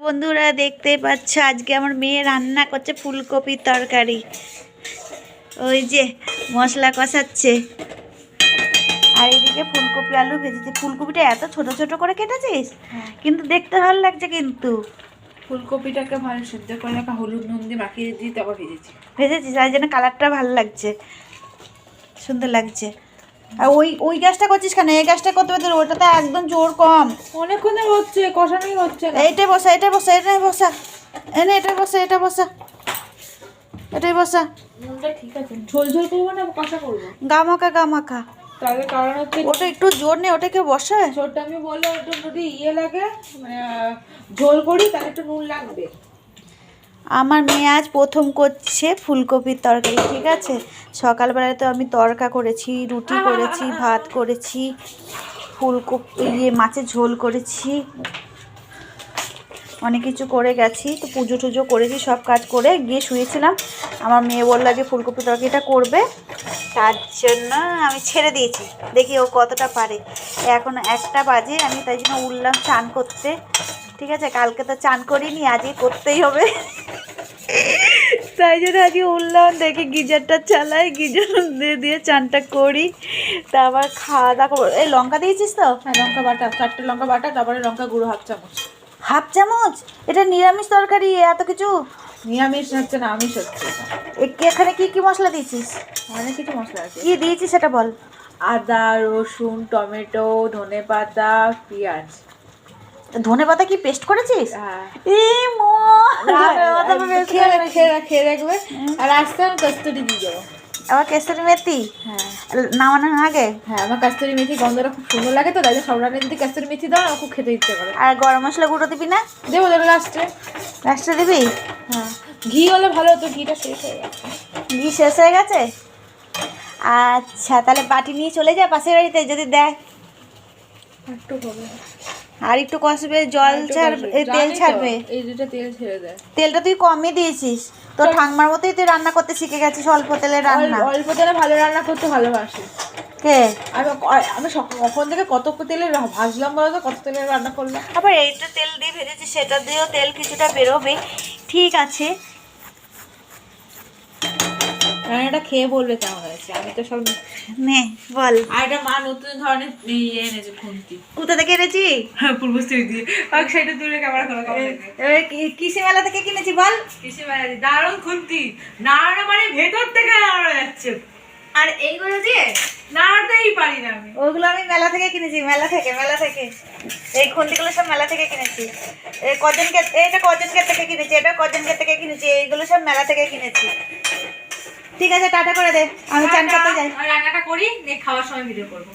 বন্ধুরা দেখতে পাচ্ছ আজকে আমার মেয়ে রান্না করছে ফুলকপির তরকারি। ওই যে মশলা কষাচ্ছে। আর এদিকে ফুলকপি আলু ভেজেছে। ফুলকপিটা এত ছোট ছোট করে কেটেছিস? কিন্তু দেখতে ভালো লাগছে কিন্তু। ফুলকপিটাকে ভালো সেদ্ধ করে রাখা হলুদ নুন দিয়ে মাখিয়ে দিয়ে তারপর ভেজেছি। ভেজেছিস? তাই জন্য কালারটা ভালো লাগছে। সুন্দর লাগছে। আর ওই ওই গাছটা করছিস কেন? এই গাছটা করতে পারছিস ওটাতে একদম জোর কম। অনেকক্ষণ হচ্ছে কষানোই হচ্ছে এইটাই বসা এটাই বসা এটাই বসা। এনে এটা বসা এটা বসা। এটাই বসা। ঠিক আছে ঝোল ঝোল করব না কষা করব? গামাকা গামাকা তাহলে কারণ হচ্ছে ওটা একটু জোর নেই ওটাকে বসায়? ছোট আমি বললাম একটু যদি ইয়ে লাগে মানে ঝোল করি তাহলে একটু নুন লাগবে। আমার মেয়ে আজ প্রথম করছে ফুলকপির তরকারি, ঠিক আছে? সকালবেলায় তো আমি তরকা করেছি, রুটি করেছি, ভাত করেছি, ফুলকপি ইয়ে মাছের ঝোল করেছি। অনেক কিছু করে গেছি, তো পুজো টুজো করেছি, সব কাজ করে গিয়ে শুয়েছিলাম। আমার মেয়ে বলল যে ফুলকপি তরকারিটা করবে। তার জন্য আমি ছেড়ে দিয়েছি। দেখি ও কতটা পারে। এখন একটা বাজে, আমি তাই জন্য উঠলাম চান করতে। ঠিক আছে? কালকে তো চান করিনি আজকে করতেই হবে। তাই জন্য আজকে উঠলাম দেখি গিজারটা চালাই গিজার দিয়ে দিয়ে চানটা করি। তারপর খাওয়া দাওয়া করব। এই লঙ্কা দিয়েছিস তো? হ্যাঁ লঙ্কা বাটা চারটে লঙ্কা বাটা তারপরে লঙ্কা গুঁড়ো হাফ চামচ। হাফ চামচ? এটা নিরামিষ তরকারি এত কিছু? নিরামিষ হচ্ছে না আমিষ হচ্ছে এখানে কি কি মশলা দিয়েছিস? অনেক কিছু মশলা আছে। কি দিয়েছিস সেটা বল। আদা রসুন টমেটো ধনে পাতা পেঁয়াজ। ধনে পাতা কি পেস্ট করেছিস? হ্যাঁ। আর আজকে আমি কস্তুরি দিয়ে দেবো। আবার কেসরি মেথি? হ্যাঁ। নামানোর আগে? হ্যাঁ আমার কাস্তুরি মেথি গন্ধটা খুব সুন্দর লাগে তো তাই সব রান্নায় যদি কাস্তুরি মেথি দাও আমার খুব খেতে ইচ্ছে করে। আর গরম মশলা গুঁড়ো দিবি না? দেবো দেবো লাস্টে লাস্টে দিবি? হ্যাঁ। ঘি হলে ভালো হতো ঘিটা শেষ হয়ে গেছে। ঘি শেষ হয়ে গেছে? আচ্ছা তাহলে বাটি নিয়ে চলে যা পাশের বাড়িতে যদি দেয় একটু হবে। আর একটু কষবে জল ছাড়বে তেল ছাড়বে। এই দুটো তেল ছেড়ে দেয় তেলটা তুই কমই দিয়েছিস। তোর ঠাংমার মতোই তুই রান্না করতে শিখে গেছিস অল্প তেলে রান্না। অল্প- অল্প তেলে ভালো রান্না করতে ভালোবাসি। কে? আমি আমি কখন থেকে কত তেলে ভাজলাম বলো তো কত তেলে রান্না করলাম। আবার এইটা তেল দিয়ে ভেজেছি সেটা দিয়েও তেল কিছুটা বেরোবে। ঠিক আছে। রান্নাটা খেয়ে বলবে কেমন হয়েছে? আমি তো সব নে বল। আর এটা মা নতুন ধরনের ইয়ে এনেছে খুন্তি। কোথা থেকে এনেছি? হ্যাঁ পূর্বশ্রী দিয়ে। আর সেটা দূরে ক্যামেরা করে কেমন লাগে এবার কি- মেলা থেকে কিনেছি বল। কিসে বেড়াচ্ছি দারুণ খুন্তি। নাড়ানো মানে ভেতর থেকে নাড়ানো যাচ্ছে। আর এইগুলো দিয়ে নাড়াতেই পারি না আমি। ওগুলো আমি মেলা থেকে কিনেছি মেলা থেকে মেলা থেকে। এই খুন্তিগুলো সব মেলা থেকে কিনেছি। এই কজনকে এটা কজনকে থেকে কিনেছি এটা কজনকে থেকে কিনেছি এইগুলো সব মেলা থেকে কিনেছি। ঠিক আছে টাটা করে দে। আমি চান করতে যাই। আমি রান্নাটা করি খাওয়ার সময় ভিডিও করব।